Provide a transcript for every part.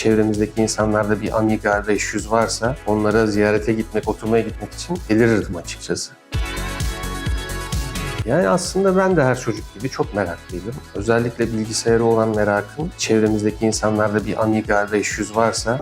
çevremizdeki insanlarda bir Amiga 500 varsa onlara ziyarete gitmek, oturmaya gitmek için delirirdim açıkçası. Yani aslında ben de her çocuk gibi çok meraklıydım. Özellikle bilgisayara olan merakım, çevremizdeki insanlarda bir Amiga 500 varsa.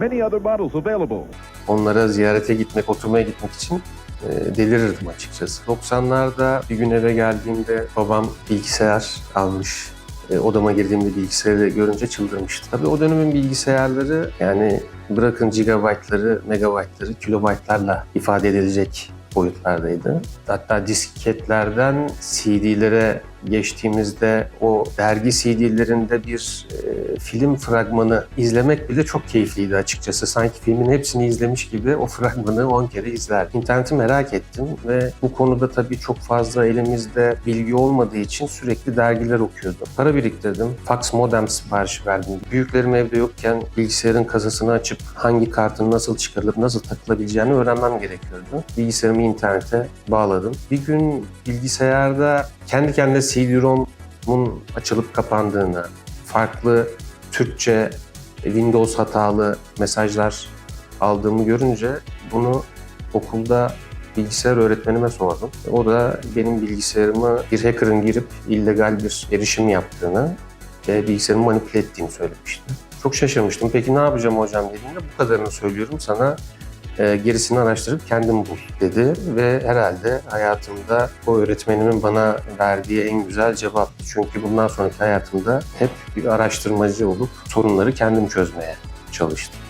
Many other models available. onlara ziyarete gitmek, oturmaya gitmek için e, delirirdim açıkçası. 90'larda bir gün eve geldiğimde babam bilgisayar almış. E, odama girdiğimde bilgisayarı görünce çıldırmıştı. Tabii o dönemin bilgisayarları yani bırakın gigabaytları, megabaytları kilobaytlarla ifade edilecek boyutlardaydı. Hatta disketlerden CD'lere geçtiğimizde o dergi CD'lerinde bir e, film fragmanı izlemek bile çok keyifliydi açıkçası. Sanki filmin hepsini izlemiş gibi o fragmanı 10 kere izlerdim. İnterneti merak ettim ve bu konuda tabii çok fazla elimizde bilgi olmadığı için sürekli dergiler okuyordum. Para biriktirdim. Fax modem siparişi verdim. Büyüklerim evde yokken bilgisayarın kasasını açıp hangi kartın nasıl çıkarılıp nasıl takılabileceğini öğrenmem gerekiyordu. Bilgisayarımı internete bağladım. Bir gün bilgisayarda kendi kendine CD-ROM'un açılıp kapandığını, farklı Türkçe Windows hatalı mesajlar aldığımı görünce bunu okulda bilgisayar öğretmenime sordum. O da benim bilgisayarımı bir hacker'ın girip illegal bir erişim yaptığını ve bilgisayarımı manipüle ettiğini söylemişti. Çok şaşırmıştım. Peki ne yapacağım hocam dediğimde bu kadarını söylüyorum sana e, gerisini araştırıp kendin bul dedi ve herhalde hayatımda o öğretmenimin bana verdiği en güzel cevaptı. Çünkü bundan sonraki hayatımda hep bir araştırmacı olup sorunları kendim çözmeye çalıştım.